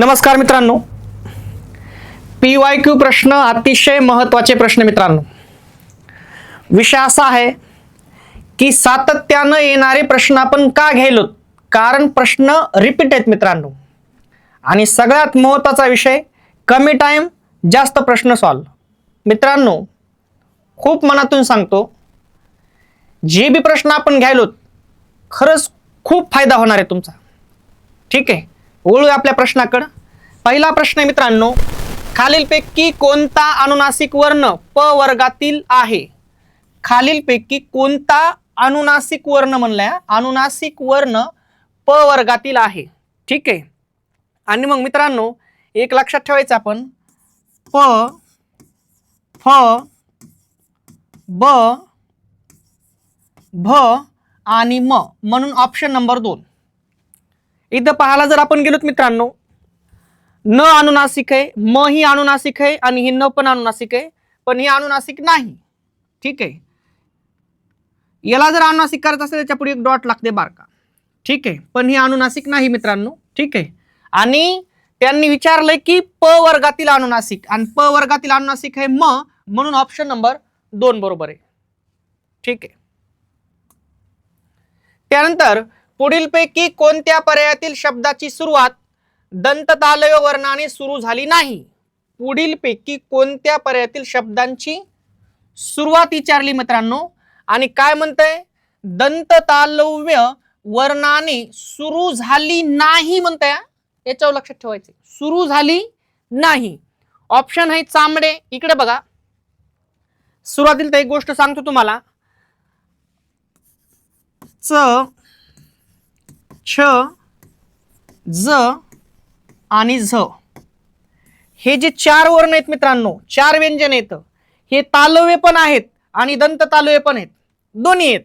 नमस्कार मित्रांनो. P Y Q प्रश्न अतिशय महत्त्वाचे प्रश्न मित्रांनो. विषय असा आहे की सातत्यानं येणारे प्रश्न आपण का घ्यायलो कारण प्रश्न रिपीट आहेत मित्रांनो. आणि सगळ्यात महत्त्वाचा विषय कमी टाईम जास्त प्रश्न सॉल्व मित्रांनो खूप मनातून सांगतो जे बी प्रश्न आपण घ्यायलोत खरंच खूप फायदा होणार आहे तुमचा. ठीक आहे? वळूया आपल्या प्रश्नाकडं. पहिला प्रश्न आहे मित्रांनो खालीलपैकी कोणता अनुनासिक वर्ण प वर्गातील आहे? खालीलपैकी कोणता अनुनासिक वर्ण म्हणलाय अनुनासिक वर्ण प वर्गातील आहे. ठीक आहे? आणि मग मित्रांनो एक लक्षात ठेवायचं आपण. प फ ब भ आणि म. म्हणून ऑप्शन नंबर दोन. इथं पाहायला जर आपण गेलोत मित्रांनो न अनुनासिक आहे म ही अनुनासिक आहे आणि ही न पण अनुनासिक आहे पण ही अनुनासिक नाही. ठीक आहे? याला जर अनुनासिक करायचं असेल त्याच्या पुढे एक डॉट लागते बारका. ठीक आहे? पण ही अनुनासिक नाही मित्रांनो. ठीक आहे? आणि त्यांनी विचारलंय की प वर्गातील अनुनासिक आणि प वर्गातील अनुनासिक आहे म म्हणून ऑप्शन नंबर दोन बरोबर आहे. ठीक आहे? त्यानंतर पुढीलपैकी कोणत्या पर्यायातील शब्दाची सुरुवात दंततालय वर्णाने सुरू झाली नाही? पुढीलपैकी कोणत्या पर्यायातील शब्दांची सुरुवात विचारली मित्रांनो? आणि काय म्हणतंय? दंततालव्य वर्णाने सुरू झाली नाही म्हणताय याच्यावर लक्षात ठेवायचे सुरू झाली नाही. ऑप्शन आहे चांबडे इकडे बघा. सुरुवातीला एक गोष्ट सांगतो तुम्हाला. च छ ज आणि झ. हे जे चार वर्ण आहेत मित्रांनो चार व्यंजन आहेत. हे तालवे पण आहेत आणि दंत तालवे पण आहेत. दोन्ही आहेत.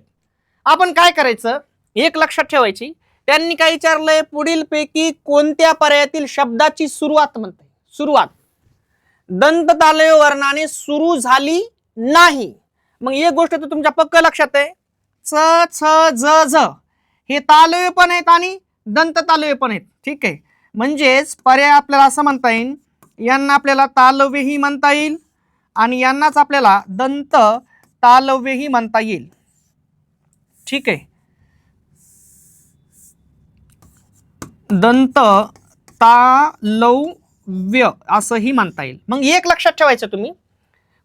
आपण काय करायचं? एक लक्षात ठेवायची. त्यांनी काय विचारलंय? पुढील पैकी कोणत्या पर्यायातील शब्दाची सुरुवात म्हणते सुरुवात. दंत तालवे वर्णाने सुरू झाली नाही. मग एक गोष्ट तर तुमच्या पक्क लक्षात आहे. च छ ज झ हे तालव्य पण आहेत आणि दंत तालव्य पण आहेत. ठीक आहे? म्हणजेच पर्याय आपल्याला असं म्हणता येईल यांना आपल्याला तालव्यही म्हणता येईल आणि यांनाच आपल्याला दंत तालव्यही म्हणता येईल. ठीक आहे? दंत तालव्य असंही म्हणता येईल. मग एक लक्षात ठेवायचं तुम्ही.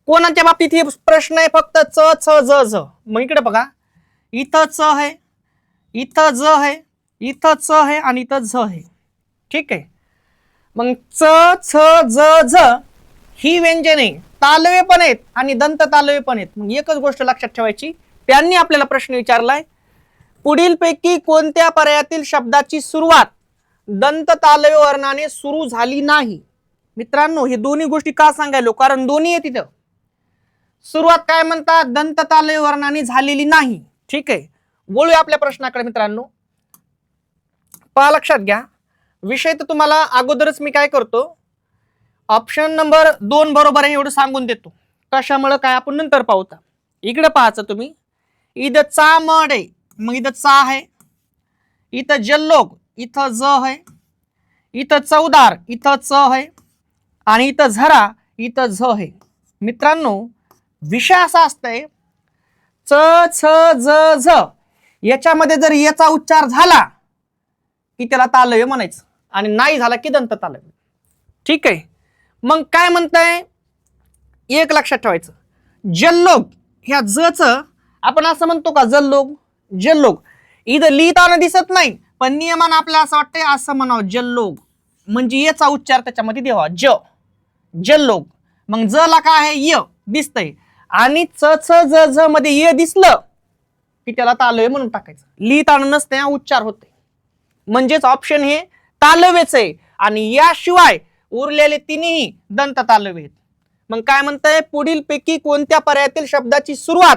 कोणाच्या बाबतीत हे प्रश्न आहे? फक्त च छ ज झ मग इकडे बघा. इथं च आहे. इथं ज आहे इथं च आहे आणि इथं झ आहे. ठीक आहे? मग च छ ज झ ही व्यंजने तालवे पण आहेत आणि दंत तालवे पण आहेत. मग एकच गोष्ट लक्षात ठेवायची. त्यांनी आपल्याला प्रश्न विचारलाय पुढीलपैकी कोणत्या पर्यायातील शब्दाची सुरुवात दंत तालवे वर्णाने सुरू झाली नाही? मित्रांनो हे दोन्ही गोष्टी का सांगायलो? कारण दोन्ही आहे तिथं सुरुवात काय म्हणतात? दंत तालवे वर्णाने झालेली नाही. ठीक आहे? बोलूया आपल्या प्रश्नाकडे मित्रांनो. पहा लक्षात घ्या. विषय तर तुम्हाला अगोदरच मी काय करतो ऑप्शन नंबर दोन बरोबर आहे एवढं सांगून देतो. कशामुळं? काय आपण नंतर पाहूता इकडे पाहायचं तुम्ही. इथं चा मड आहे. मग इथं चा आहे. इथं जल्लोग इथं ज आहे. इथं चौदार इथं च आहे. आणि इथं झरा इथं झ आहे. मित्रांनो विषय असा असतंय च छ ज झ याच्यामध्ये जर याचा उच्चार झाला की त्याला तालव्य म्हणायचं आणि नाही झाला की दंत तालव्य. ठीक आहे. मग काय म्हणताय? एक लक्षात ठेवायचं. जल्लोग ह्या जच आपण असं म्हणतो का? जल्लोग. जल्लोग. इथं लिहिताना दिसत नाही पण नियमान आपल्याला असं वाटतंय असं म्हणावं जल्लोग. म्हणजे याचा उच्चार त्याच्यामध्ये द्यावा. ज. जल्लोग. मग ज ला काय आहे? य. दिसतंय. आणि च छ ज झ मध्ये य दिसलं की त्याला तालव्य म्हणून टाकायचं. लिहिताना नसते उच्चार होते. म्हणजेच ऑप्शन हे तालवेच आहे. आणि याशिवाय उरलेले तिन्ही दंत तालवे आहेत. मग काय म्हणतंय? पुढील पैकी कोणत्या पर्यायातील शब्दाची सुरुवात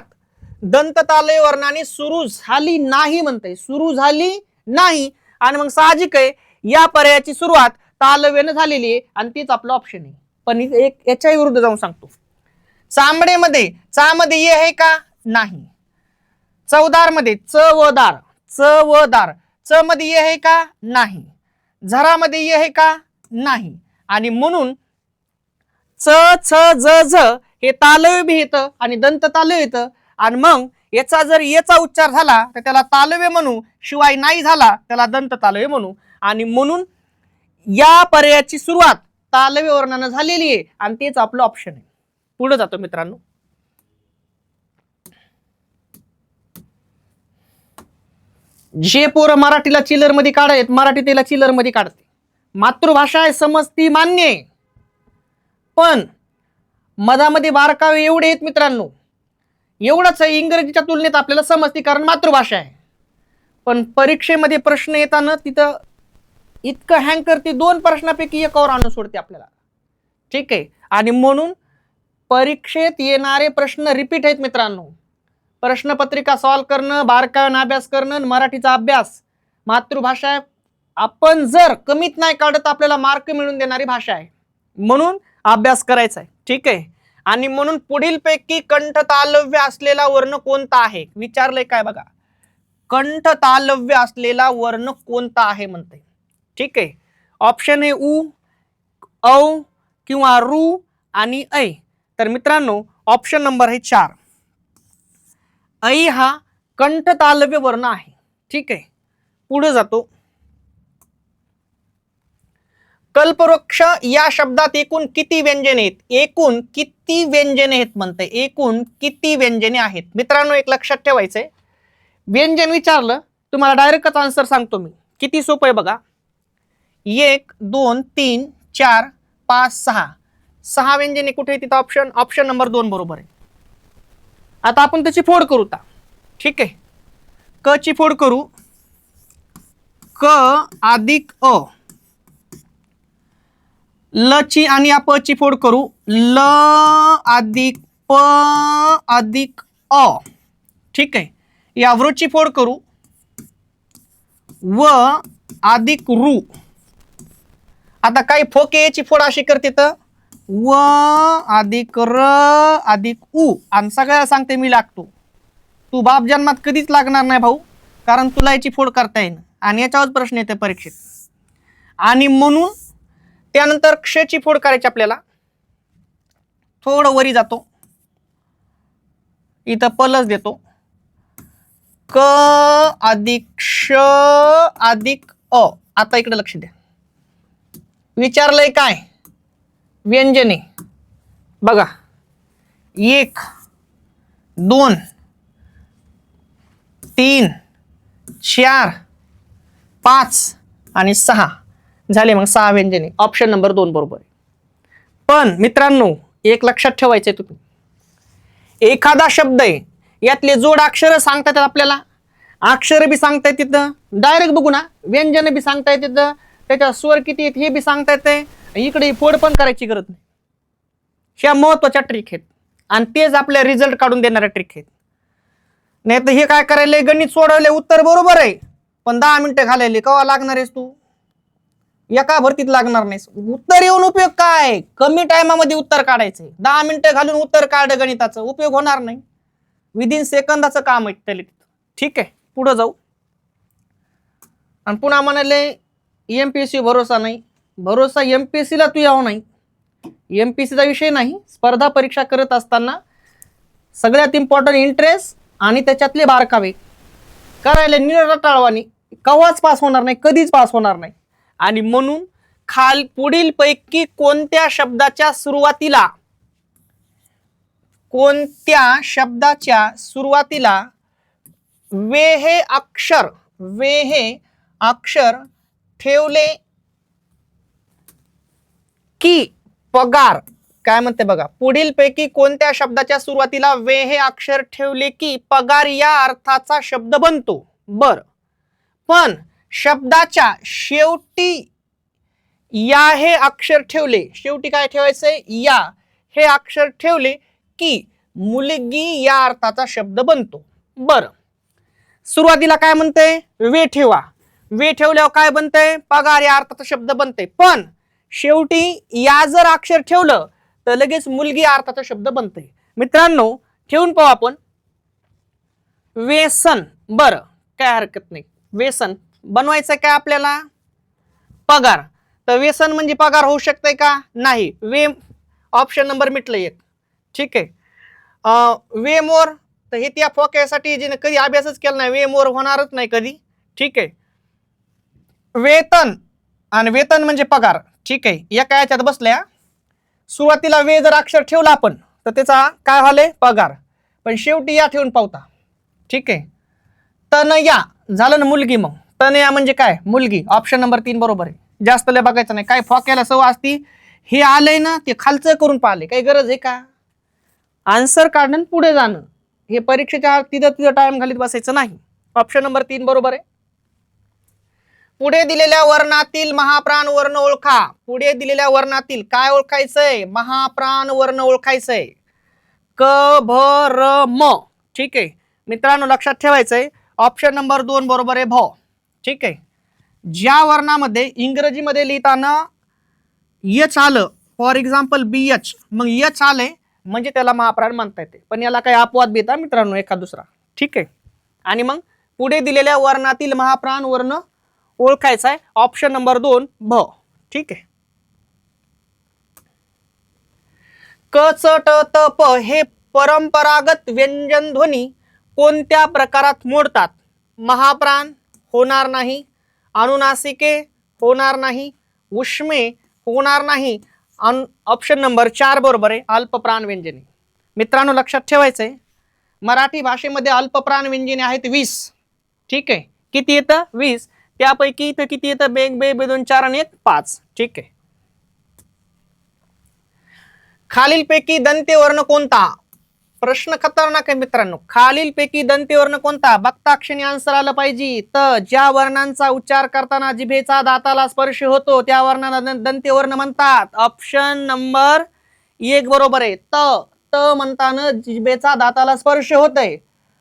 दंत तालय वर्णाने सुरू झाली नाही म्हणतंय. सुरू झाली नाही. आणि मग साहजिक आहे या पर्यायाची सुरुवात तालव्यानं झालेली आहे आणि तीच आपलं ऑप्शन आहे. पण एक याच्या विरुद्ध जाऊन सांगतो. चांबडेमध्ये चामध्ये ये आहे का? नाही. चवदारमध्ये च व दार च व दार च मध्ये ये आहे का? नाही. झरामध्ये ये आहे का? नाही. आणि म्हणून च छ ज झ हे तालव्य येतं आणि दंत तालव्य येतं. आणि मग याचा जर येचा उच्चार झाला तर त्याला तालव्य म्हणू. शिवाय नाही झाला त्याला दंत तालव्य म्हणू. आणि म्हणून या पर्यायाची सुरुवात तालव्य वर्णानं झालेली आहे. आणि तेच आपलं ऑप्शन आहे. पुढे जातो मित्रांनो. जे पोरं मराठीला चिलरमध्ये काढायत मराठी तिला चिलरमध्ये काढते. मातृभाषा आहे समजती मान्य आहे. पण मधामध्ये बारकावे एवढे आहेत मित्रांनो. एवढंच आहे इंग्रजीच्या तुलनेत आपल्याला समजते कारण मातृभाषा आहे. पण परीक्षेमध्ये प्रश्न येताना तिथं इतकं हँग करते दोन प्रश्नापैकी एकावर आणून सोडते आपल्याला. ठीक आहे? आणि म्हणून परीक्षेत येणारे प्रश्न रिपीट आहेत मित्रांनो. प्रश्नपत्रिका सॉल्व करणं बारकाव्यानं अभ्यास करणं आणि मराठीचा अभ्यास. मातृभाषा आहे. आपण जर कमीत नाही काढत आपल्याला मार्क मिळून देणारी भाषा आहे. म्हणून अभ्यास करायचा आहे. ठीक आहे? आणि म्हणून पुढील पैकी कंठ तालव्य असलेला वर्ण कोणता आहे? विचारलंय काय बघा? कंठ तालव्य असलेला वर्ण कोणता आहे म्हणते ठीक आहे? ऑप्शन आहे उ औ किंवा रू आणि ऐ. तर मित्रांनो ऑप्शन नंबर आहे चार. ऐ हा कंठ तालव्य वर्ण आहे. ठीक आहे. पुढे जातो. कल्पवृक्ष या शब्दात एकूण किती व्यंजने आहेत? एकूण किती व्यंजने आहेत म्हणते एकूण किती व्यंजने आहेत? मित्रांनो एक लक्षात ठेवायचंय. व्यंजन विचारलं तुम्हाला डायरेक्टच आन्सर सांगतो मी. किती सोपं आहे बघा. एक दोन तीन चार पाच सहा. सहा व्यंजने कुठे तिथं ऑप्शन ऑप्शन नंबर दोन बरोबर आहे. आता आपण त्याची फोड करू ता. ठीक आहे? क ची फोड करू. क अधिक अ. ल ची आणि या प ची फोड करू. ल अधिक प अधिक अ. ठीक आहे? या वृची फोड करू. व अधिक रू. आता काही फोके याची फोड अशी करते तर? व अधिक र अधिक उ. आणि सगळ्याला सांगते मी लागतो. तू बाप जन्मात कधीच लागणार नाही भाऊ. कारण तुला याची फोड करता येईन. आणि याच्यावर प्रश्न येते परीक्षेत. आणि म्हणून त्यानंतर क्षची फोड करायची आपल्याला. थोडं वरी जातो. इथं पलस देतो. क अधिक क्ष अधिक अ. आता इकडे लक्ष द्या. विचारलंय काय? व्यंजने. बघा. एक दोन तीन चार पाच आणि सहा. झाले मग सहा व्यंजने. ऑप्शन नंबर दोन बरोबर आहे. पण मित्रांनो एक लक्षात ठेवायचं आहे तुम्ही. एखादा शब्द आहे यातले जोड अक्षर सांगता येतात आपल्याला. अक्षर बी सांगता येत तिथं. डायरेक्ट बघू ना. व्यंजन बी सांगता येत तिथं. त्याच्यावर स्वर किती आहेत हे बी सांगता येते इकडे फोड पण करायची गरज नाही. ह्या महत्त्वाच्या ट्रिक आहेत. आणि तेच आपल्या रिझल्ट काढून देणाऱ्या ट्रिक आहेत. नाही तर हे काय करायले गणित सोडवले उत्तर बरोबर आहे. पण दहा मिनिटं घालायले कवा लागणार आहेस तू? एका भरतीत लागणार नाहीस. उत्तर येऊन उपयोग काय? कमी टायमामध्ये उत्तर काढायचंय. दहा मिनिटं घालून उत्तर काढ गणिताचं. उपयोग होणार नाही. विदिन सेकंदाचं काम आहे त्याला तिथं. ठीक आहे पुढं जाऊ. आणि पुन्हा म्हणाले एम पी एस सी भरोसा नाही. भरोसा एम पी एस सीला तू यावं नाही. एम पी सीचा विषय नाही. स्पर्धा परीक्षा करत असताना सगळ्यात इम्पॉर्टंट इंटरेस्ट आणि त्याच्यातले बारकावे. करायला निरटाळवानी कवाच पास होणार नाही कधीच पास होणार नाही. आणि म्हणून खाल पुढील पैकी कोणत्या शब्दाच्या सुरुवातीला कोणत्या शब्दाच्या सुरुवातीला वे हे अक्षर वे हे अक्षर ठेवले की पगार. काय म्हणते बघा पुढील पैकी कोणत्या शब्दाच्या सुरुवातीला वे हे अक्षर ठेवले की पगार या अर्थाचा शब्द बनतो? बर. पण शब्दाच्या शेवटी या हे अक्षर ठेवले शेवटी काय ठेवायचंय? या हे अक्षर ठेवले की मुलगी या अर्थाचा शब्द बनतो. बर. सुरुवातीला काय म्हणते? वे ठेवा. वे ठेवल्यावर काय बनतंय? पगार या अर्थाचा शब्द बनते पण शेवटी या जर अक्षर ठेवलं तर लगेच मुलगी अर्थाचा शब्द बनते. मित्रांनो ठेवून पाहू आपण. व्यसन. बर काय हरकत नाही. व्यसन. बनवायचं काय आपल्याला? पगार. तर व्यसन म्हणजे पगार होऊ शकतंय का? नाही. वे ऑप्शन नंबर मिटलं एक. ठीक आहे. वे मोर तर हे त्या फोक्यासाठी जिने कधी अभ्यासच केला नाही वे मोर होणारच नाही कधी. ठीक आहे. वेतन. आणि वेतन म्हणजे पगार. ठीक आहे. एका याच्यात बसल्या. सुरुवातीला वे जर अक्षर ठेवला आपण. तर त्याचा काय झाले? पगार. पण शेवटी या ठेवून पावता. ठीक आहे. तनया. झालं ना मुलगी मग. तनया म्हणजे काय? मुलगी. ऑप्शन नंबर तीन बरोबर आहे. जास्त लय बघायचं नाही. काय फॉक्याला सव असती? हे आलंय ना ते खालचं करून पाहिले. काही गरज आहे का? आन्सर काढणं पुढे जाणं. हे परीक्षेच्या तिथं तिथं टाइम घालीत बसायचं नाही. ऑप्शन नंबर तीन बरोबर आहे. पुढे दिलेल्या वर्णातील महाप्राण वर्ण ओळखा. पुढे दिलेल्या वर्णातील काय ओळखायचंय? महाप्राण वर्ण ओळखायचंय. क भ र म. ठीक आहे. मित्रांनो लक्षात ठेवायचंय. ऑप्शन नंबर दोन बरोबर आहे भ. ठीक आहे. ज्या वर्णामध्ये इंग्रजीमध्ये लिहिताना यच आलं फॉर एक्झाम्पल बी एच मग यच आले म्हणजे त्याला महाप्राण म्हणता येते. पण याला काही अपवाद बेता मित्रांनो एका दुसरा. ठीक आहे. आणि मग पुढे दिलेल्या वर्णातील महाप्राण वर्ण ओळखायचा आहे. ऑप्शन नंबर दोन भ. ठीक आहे. क च ट त प हे परंपरागत व्यंजन ध्वनी कोणत्या प्रकारात मोडतात? महाप्राण होणार नाही अनुनासिके होणार नाही उष्मे होणार नाही. ऑप्शन नंबर चार बरोबर आहे अल्पप्राण व्यंजने. मित्रांनो लक्षात ठेवायचंय. मराठी भाषेमध्ये अल्पप्राण व्यंजने आहेत वीस. ठीक आहे. किती येतं? वीस. त्यापैकी इथं किती येतं? बेग बे बे दोन चार आणि एक पाच. ठीक आहे. खालीलपैकी दंते वर्ण कोणता? प्रश्न खतरनाक आहे मित्रांनो. खालीलपैकी दंते वर्ण कोणता? बघता क्षणी आन्सर आलं पाहिजे. तर ज्या वर्णांचा उच्चार करताना जिभेचा दाताला स्पर्श होतो त्या वर्णाला दंते वर्ण म्हणतात. ऑप्शन नंबर एक बरोबर आहे. त त म्हणताना जिभेचा दाताला स्पर्श होतय.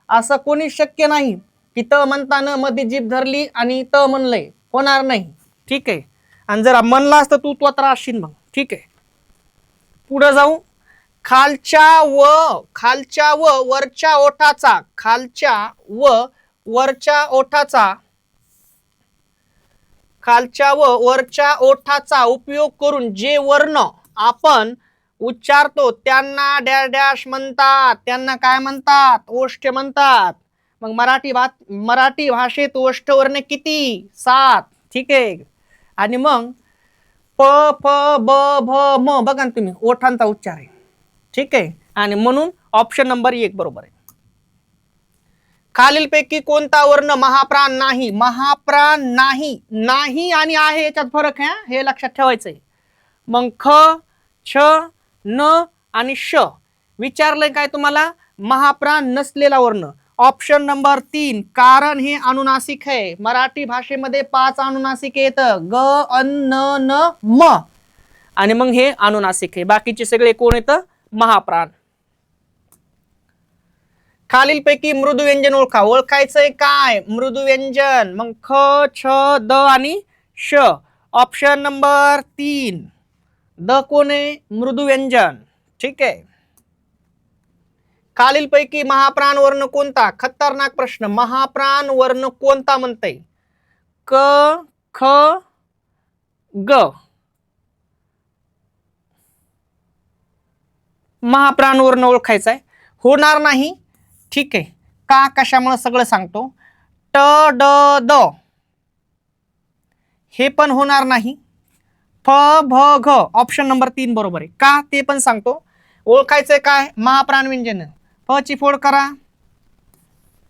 असं कोणी शक्य नाही. की त म्हणताना मध्ये जीभ धरली आणि त म्हणलंय होणार नाही. ठीक आहे? आणि जर म्हणला असतं तू त्वत्रा असशील मग. ठीक आहे? पुढे जाऊ. खालच्या व खालच्या व वरच्या ओठाचा खालच्या व वरच्या ओठाचा खालच्या व वरच्या ओठाचा उपयोग करून जे वर्ण आपण उच्चारतो त्यांना डॅश डॅश म्हणतात. त्यांना काय म्हणतात? ओष्ठ म्हणतात. मग मराठी भात मराठी भाषेत ओष्ठवर्ण किती? सात. ठीक आहे. आणि मग प फ ब भ म बघा ना तुम्ही ओठांचा उच्चार आहे. ठीक आहे. आणि म्हणून ऑप्शन नंबर एक बरोबर आहे. खालीलपैकी कोणता वर्ण महाप्राण नाही? महाप्राण नाही. नाही आणि आहे याच्यात फरक आहे हे लक्षात ठेवायचंय. मग ख छ न आणि श. विचारलंय काय तुम्हाला? महाप्राण नसलेला वर्ण. ऑप्शन नंबर तीन कारण हे अनुनासिक आहे मराठी भाषेमध्ये पाच अनुनासिक येतं ग अन न न म. आणि मग हे अनुनासिक आहे. बाकीचे सगळे कोण येतं महाप्राण. खालीलपैकी मृदू व्यंजन ओळखा. ओळखायचंय काय? मृदू व्यंजन. मग ख छ द आणि श. ऑप्शन नंबर तीन. द कोण आहे? मृदू व्यंजन. ठीक आहे. खालीलपैकी महाप्राण वर्ण कोणता? खतरनाक प्रश्न. महाप्राण वर्ण कोणता म्हणताय? क ख ग. महाप्राण वर्ण ओळखायचा आहे होणार नाही. ठीक आहे का कशामुळे सगळं सांगतो. ट ड द. हे पण होणार नाही. फ भ घ. ऑप्शन नंबर तीन बरोबर आहे का? ते पण सांगतो. ओळखायचंय काय? महाप्राण व्यंजन फ ची फोड करा.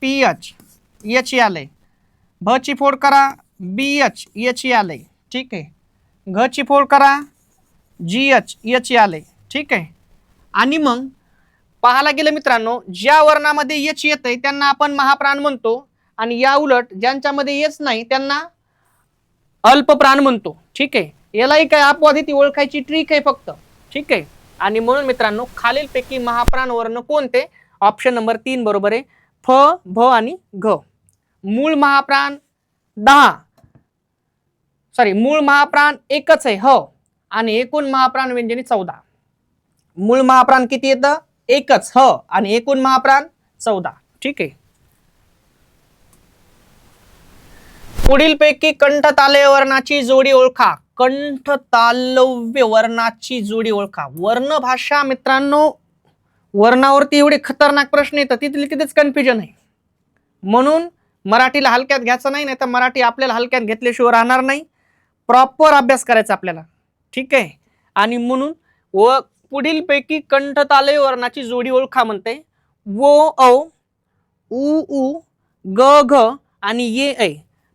पी एच एच आलंय भ ची फोड करा बी एच एच आलंय ठीक आहे. घ ची फोड करा जी एच एच आलंय ठीक आहे. आणि मग पाहायला गेलं मित्रांनो ज्या वर्णामध्ये यच येत आहे त्यांना आपण महाप्राण म्हणतो. आणि या उलट ज्यांच्यामध्ये येच नाही त्यांना अल्पप्राण म्हणतो. ठीक आहे. यालाही काय अपवाद ती ओळखायची ट्रिक आहे फक्त. ठीक आहे. आणि म्हणून मित्रांनो खालीलपैकी महाप्राण वर्ण कोणते? ऑप्शन नंबर तीन बरोबर आहे. फ भ आणि घ. मूळ महाप्राण दहा. सॉरी मूळ महाप्राण एकच आहे ह. आणि एकूण महाप्राण म्हणजे व्यंजनी चौदा. मूळ महाप्राण किती येतं? एकच ह. आणि एकूण महाप्राण चौदा. ठीक आहे. पुढील पैकी कंठ तालव्य वर्णाची जोडी ओळखा. कंठ तालव्य वर्णाची जोडी ओळखा. वर्ण भाषा मित्रांनो वर्णावरती एवढे खतरनाक प्रश्न येतात तिथले तिथेच कन्फ्युजन आहे. म्हणून मराठीला हलक्यात घ्यायचं नाही नाही तर मराठी आपल्याला हलक्यात घेतल्याशिवाय राहणार नाही. प्रॉपर अभ्यास करायचा आपल्याला. ठीक आहे? आणि म्हणून व पुढीलपैकी कंठतालय वर्णाची जोडी ओळखा म्हणते. वो औ उ उ ग घ आणि ये ऐ.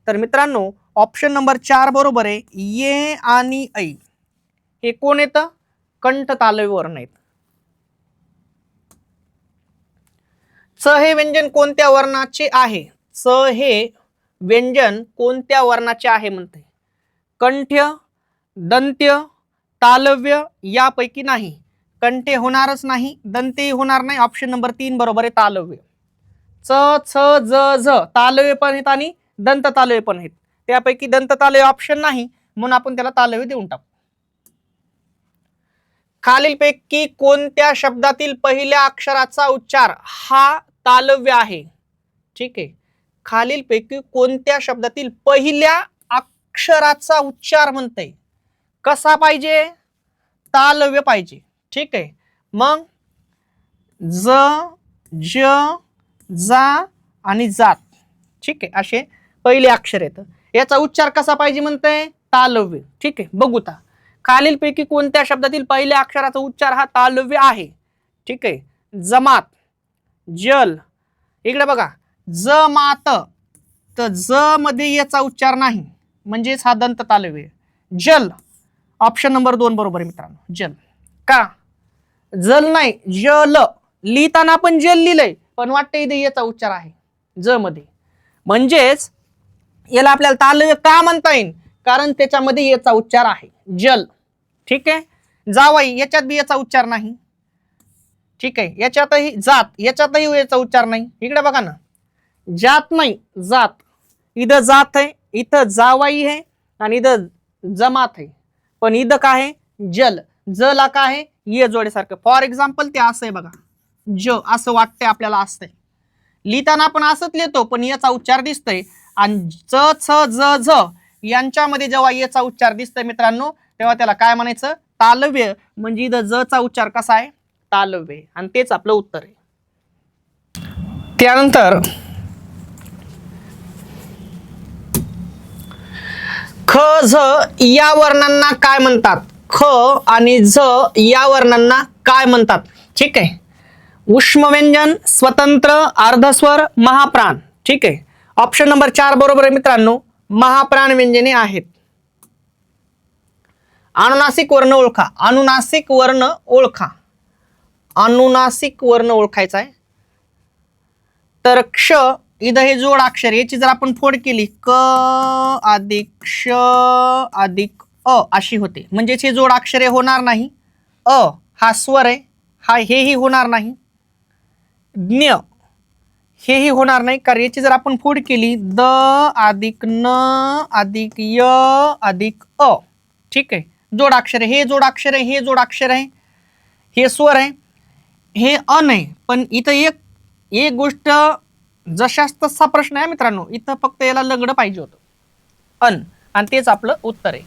तर मित्रांनो ऑप्शन नंबर चार बरोबर आहे ये आणि ऐ. हे कोण येतं? कंठतालय वर्ण आहेत च हे व्यंजन कोणत्या वर्णाचे आहे? च हे व्यंजन कोणत्या वर्णाचे आहे म्हणते? कंठ्य दंत्य तालव्य यापैकी नाही. कंठे होणारच नाही दंतेही होणार नाही. ऑप्शन नंबर तीन बरोबर आहे तालव्य. च छ ज झ तालव्य पण आहेत आणि दंत तालव्य पण आहेत. त्यापैकी दंत तालव्य ऑप्शन नाही म्हणून आपण त्याला तालव्य देऊन टाकू. खालीलपैकी कोणत्या शब्दातील पहिल्या अक्षराचा उच्चार हा तालव्य आहे. ठीक आहे. खालीलपैकी कोणत्या शब्दातील पहिल्या अक्षराचा उच्चार म्हणते कसा पाहिजे? तालव्य पाहिजे. ठीक आहे. मग ज ज जा आणि जात. ठीक आहे. असे पहिले अक्षर येतं. याचा उच्चार कसा पाहिजे म्हणते तालव्य. ठीक आहे. बघू ता. खालीलपैकी कोणत्या शब्दातील पहिल्या अक्षराचा उच्चार हा तालव्य आहे? ठीक आहे. जमात. जल. इकडे बघा. ज मात. तर ज मध्ये याचा उच्चार नाही. म्हणजेच हा दंत तालव्य. आहे. जल. ऑप्शन नंबर दोन बरोबर आहे मित्रांनो. जल. का? जल नाही जल. लिहिताना आपण जल लिहिलंय पण वाटतं इथे याचा उच्चार आहे. ज मध्ये. म्हणजेच याला आपल्याला तालव्य का म्हणता येईल कारण त्याच्यामध्ये याचा उच्चार आहे. जल. ठीक आहे? जावाई याच्यात बी याचा उच्चार नाही. ठीक आहे. याच्यातही जात याच्यातही याचा उच्चार नाही. इकडे बघा ना. जात नाही जात. इथं जात आहे इथं जावाई आहे आणि इथं जमात आहे. पण इथं काय आहे? जल. जला काय आहे? ये जोडेसारखं. फॉर एक्झाम्पल ते असं आहे बघा. ज असं वाटतंय आपल्याला असतंय लिहिताना आपण असंच लिहितो पण याचा उच्चार दिसतोय. आणि च छ ज झ यांच्यामध्ये जेव्हा याचा उच्चार दिसतोय मित्रांनो तेव्हा त्याला काय म्हणायचं? तालव्य. म्हणजे इथं ज चा उच्चार कसा आहे? तालव्य आणि तेच आपलं उत्तर आहे. त्यानंतर ख झ या वर्णांना काय म्हणतात? ख आणि झ या वर्णांना काय म्हणतात? ठीक आहे. उष्म व्यंजन स्वतंत्र अर्धस्वर महाप्राण. ठीक आहे. ऑप्शन नंबर चार बरोबर आहे मित्रांनो. महाप्राण व्यंजने आहेत. अनुनासिक वर्ण ओळखा. अनुनासिक वर्ण ओळखा. अनुनासिक वर्ण ओळखायचा आहे. तर क्ष इथं हे जोड अक्षर याची जर आपण फोड केली क अधिक क्ष अधिक अ अशी होते. म्हणजेच हे जोड अक्षरे होणार नाही. अ हा स्वर आहे हा हेही होणार नाही. ज्ञ हेही होणार नाही कारण याची जर आपण फोड केली द अधिक न अधिक य अधिक अ. ठीक आहे. जोडाक्षर आहे हे जोडाक्षर आहे हे जोडाक्षर आहे हे स्वर आहे. हे अन आहे पण इथं एक एक गोष्ट जशाच तसा प्रश्न आहे मित्रांनो इथं फक्त याला लंगडं पाहिजे होतं. अन आणि तेच आपलं उत्तर आहे.